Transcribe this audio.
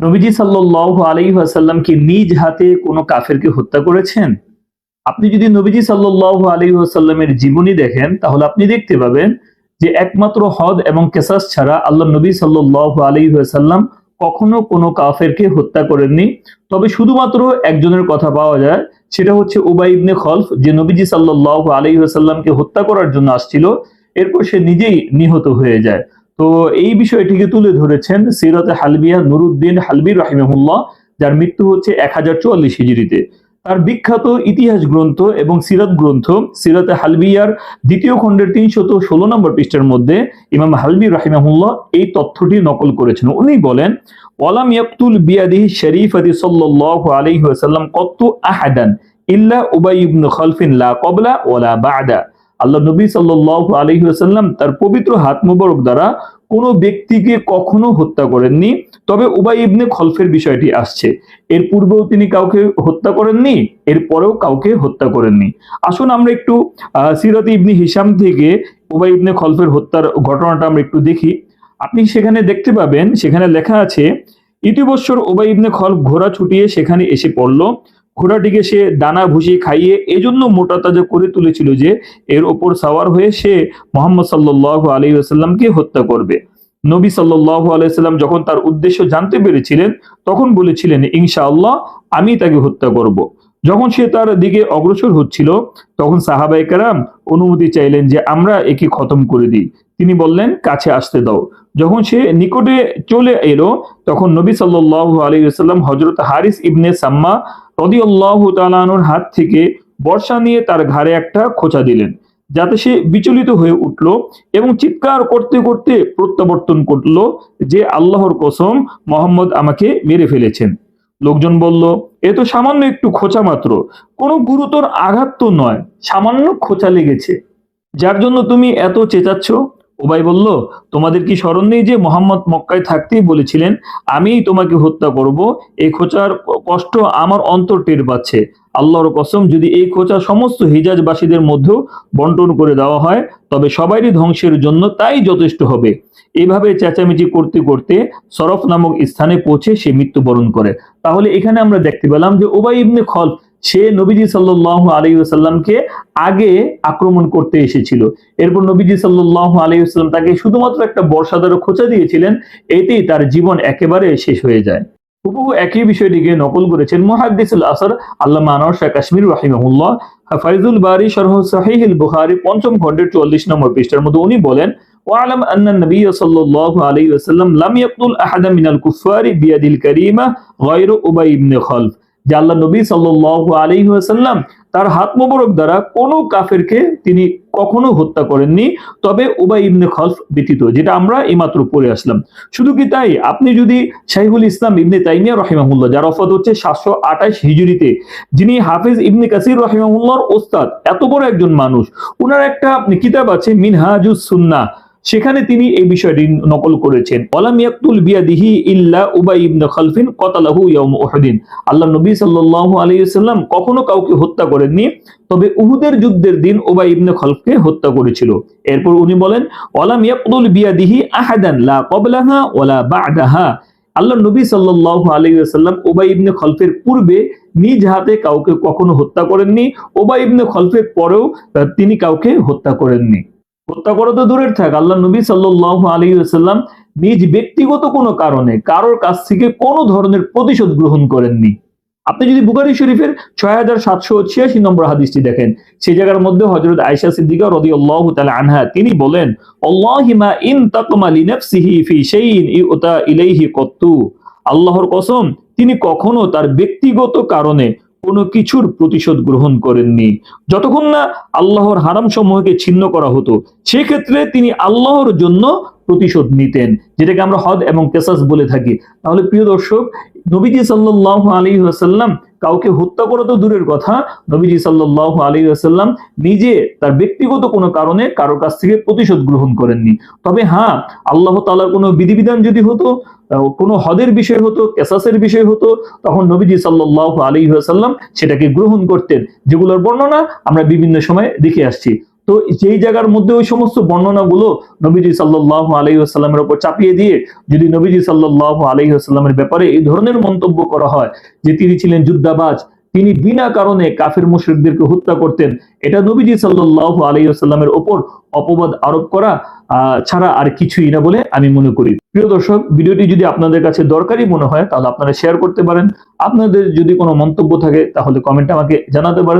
নবীজি সাল্লাহ আলী আসাল্লাম কি নিজ হাতে কোনো কাফেরকে হত্যা করেছেন? আপনি যদি নবীজি সাল্লাহ আলী আসাল্লামের জীবনী দেখেন, তাহলে আপনি দেখতে পাবেন যে একমাত্র হদ এবং কেসাস ছাড়া আল্লাহ নবী সাল্লাহ আলী আসাল্লাম কখনো কোনো কাফেরকে হত্যা করেননি। তবে শুধুমাত্র একজনের কথা পাওয়া যায়, সেটা হচ্ছে উবাই খলফ, যে নবীজি সাল্লাহ আলী আসাল্লামকে হত্যা করার জন্য আসছিল, এরপর সে নিজেই নিহত হয়ে যায়। তো এই বিষয়টিকে তুলে ধরেছেন সিরতে হালবিয়া নুরুদ্দিন হালবি রাহিমহুল্লাহ, যার মৃত্যু হচ্ছে এক হাজার চুয়াল্লিশ হিজড়িতে। তার বিখ্যাত ইতিহাস গ্রন্থ এবং সিরাত গ্রন্থ সিরাতে হালবিয়ার দ্বিতীয় খণ্ডের তিনশত ষোলো নম্বর পৃষ্ঠের মধ্যে ইমাম হালবি রাহিমাহুল্লাহ এই তথ্যটি নকল করেছেন। উনি বলেন, ওয়ালাম ইয়াকতুল বিয়াদিহি শরীফাতি সাল্লাল্লাহু আলাইহি কত্তু আহাদান ইল্লা উবাই ইবনে খালফিন লা ক্বাবলা ওয়ালা বা'দা। আল্লাহ নবী সাল্লাল্লাহু আলাইহি ওয়াসাল্লাম তার পবিত্র হাত মোবারক দ্বারা কোনো ব্যক্তিকে কখনো হত্যা করেননি। তবে উবাই ইবনে খলফের বিষয়টি আসছে। এর পূর্বেও তিনি কাউকে হত্যা করেননি, এর পরেও কাউকে হত্যা করেননি। আসুন আমরা একটু সিরাত ইবনি হিসাম থেকে উবাই ইবনে খলফের হত্যার ঘটনাটা আমরা একটু দেখি। আপনি সেখানে দেখতে পাবেন, সেখানে লেখা আছে, ইতিবৎসর ওবাই ইবনে খলফ ঘোড়া ছুটিয়ে সেখানে এসে পড়ল। ঘোড়াটিকে সে দানা ভুষিয়ে খাইয়ে এজন্য মোটা তাজা করে তুলেছিল যে এর ওপর সাওয়ার হয়ে সে মোহাম্মদ সাল্লাহ আলী আসাল্লামকে হত্যা করবে নবী সাল্লাহ আলাইসাল্লাম যখন তার উদ্দেশ্য জানতে পেরেছিলেন, তখন বলেছিলেন, ইনশাআল্লাহ, আমি তাকে হত্যা করব। যখন সে তার দিকে অগ্রসর হচ্ছিল, তখন সাহাবাই কারাম অনুমতি চাইলেন যে আমরা একে খতম করে দিই। তিনি বললেন, কাছে আসতে দাও। যখন সে নিকটে চলে এলো, তখন নবী সাল্লাহ আলী আসাল্লাম হজরত হারিস ইবনে সাম্মা রদিউল্লাহ তালানুর হাত থেকে বর্ষা নিয়ে তার ঘাড়ে একটা খোঁচা দিলেন, যাতে সে বিচলিত হয়ে উঠল এবং চিৎকার করতে করতে প্রত্যাবর্তন করল যে আল্লাহর কসম মোহাম্মদ আমাকে মেরে ফেলেছেন। লোকজন বলল, এ তো সামান্য একটু খোঁচা মাত্র। কোনো গুরুতর আঘাত তো নয়, সামান্য খোঁচা লেগেছে। যার জন্য তুমি এত চেঁচাচ্ছ? ওবাই বলল, তোমাদের কি স্মরণ নেই যে মোহাম্মদ মক্কায় থাকতেই বলেছিলেন, আমিই তোমাকে হত্যা করব, এই খোঁচার কষ্ট আমার অন্তর টের পাচ্ছে। আল্লাহর কসম, যদি এই খোঁচা সমস্ত হিজাজবাসীদের মধ্যেও বন্টন করে দেওয়া হয়, তবে সবারই ধ্বংসের জন্য তাই যথেষ্ট হবে। এভাবে চেঁচামেচি করতে করতে সরফ নামক স্থানে পৌঁছে সে মৃত্যুবরণ করে। তাহলে এখানে আমরা দেখতে পেলাম যে ওবাই ইবনে খল সে নবীজি সাল্লাহ আলী সাল্লামকে আগে আক্রমণ করতে এসেছিল এরপর নবীজি সাল্লাহ আলী সাল্লাম তাকে শুধুমাত্র একটা বর্ষাদারও খোঁচা দিয়েছিলেন এতেই তার জীবন একেবারে শেষ হয়ে যায় হুবহু একই বিষয়টিকে নকল করেছেন মুহাদ্দিসুল আসর আল্লামা আনোয়ার শাহ কাশ্মীর রাহিমাহুল্লাহ ফাইজুল বারি শরহ সাহিহুল বুখারী পঞ্চম খণ্ডের চুয়াল্লিশ নম্বর পৃষ্ঠার মধ্যে উনি বলেন واعلم أن النبي صلى الله عليه وسلم لم يقتل أحدا من الكفار بيد الكريمة غير أبي بن خلف যে আল্লাহ নবী সাল্লাহ আলাইহি ওয়াসাল্লাম তার হাত মোবারক দ্বারা কোনো কাফেরকে তিনি কখনো হত্যা করেননি। তবে উবাই ইবনে খলফ ব্যতীত, যেটা আমরা এইমাত্র পড়ে আসলাম। শুধু কি তাই? আপনি যদি শাহিহুল ইসলাম ইবনে তাইমিয়া রহিমাহুল্লাহ, যার অফাত হচ্ছে সাতশো আঠাশ হিজুরিতে যিনি হাফিজ ইবনে কাসির রহিমাহুল্লাহর ওস্তাদ, এত বড় একজন মানুষ, উনার একটা কিতাব আছে মিনহাজুস সুন্না সেখানে তিনি এই বিষয়টি নকল করেছেন। ইবনে খালফিন আল্লাহ নবী ওয়াসাল্লাম কখনো কাউকে হত্যা করেননি, তবে উহুদের যুদ্ধের দিন উবাই ইবনে খলফকে হত্যা করেছিল। এরপর উনি বলেন, ওয়ালাম ইয়াকতুল বিয়াদিহি আহাদান লা আল্লাহ নবী সাল্লাল্লাহু আলাইহি উবাই ইবনে খলফের পূর্বে নিজ হাতে কাউকে কখনো হত্যা করেননি ওবাই ইবনে খলফের পরেও তিনি কাউকে হত্যা করেননি। হত্যা করা তো দূরের থাক। আল্লাহ নবী সাল্লাহ আলী নিজ ব্যক্তিগত কোনো কারণে কারোর কাছ থেকে কোনো ধরনের প্রতিশোধ গ্রহণ করেননি। আপনি যদি বুখারি শরীফের ছয় হাজার সাতশো ছিয়াশি নম্বর হাদিসটি দেখেন সেই জায়গার মধ্যে হজরত আয়সা সিদ্দিকা রদি আল্লাহ আনহা তিনি বলেন ইন আল্লাহর কসম, তিনি কখনো তার ব্যক্তিগত কারণে কোনো কিছুর প্রতিশোধ গ্রহণ করেননি। যতক্ষণ না আল্লাহর হারাম সমূহকে ছিন্ন করা হতো, সেক্ষেত্রে তিনি আল্লাহর জন্য প্রতিশোধ নিতেন। যেটাকে আমরা হদ এবং কেসাস বলে থাকি। তাহলে প্রিয় দর্শক নবীজি সাল্লাহ আলী আসাল্লাম কাউকে হত্যা করা তো দূরের কথা, নবীজি সাল্লাহ আলী আসাল্লাম নিজে তার ব্যক্তিগত কোনো কারণে কারোর কাছ থেকে প্রতিশোধ গ্রহণ করেননি। তবে হ্যাঁ আল্লাহ তালার কোনো বিধিবিধান যদি হতো কোনো হদের বিষয় হতো, কেসাসের বিষয় হতো, তখন নবীজি সাল্লাহ আলী আসাল্লাম সেটাকে গ্রহণ করতেন। যেগুলোর বর্ণনা আমরা বিভিন্ন সময় দেখে আসছি। তো যেই জায়গার মধ্যে ওই সমস্ত বর্ণনাগুলো নবীজি সাল্লাহ আলহি আসাল্লামের উপর চাপিয়ে দিয়ে যদি নবীজি সাল্লাহ আলহি আসাল্লামের ব্যাপারে এই ধরনের মন্তব্য করা হয় যে তিনি ছিলেন যুদ্ধাবাজ, তিনি বিনা কারণে কাফের মুশরিকদেরকে হত্যা করতেন, এটা নবীজি সাল্লাহ আলহি আসাল্লামের ওপর অপবাদ আরোপ করা ছাড়া আর কিছুই না বলে আমি মনে করি। প্রিয় দর্শক, ভিডিওটি যদি আপনাদের কাছে দরকারি মনে হয়, তাহলে আপনারা শেয়ার করতে পারেন। আপনাদের যদি কোনো মন্তব্য থাকে, তাহলে কমেন্ট আমাকে জানাতে পারেন।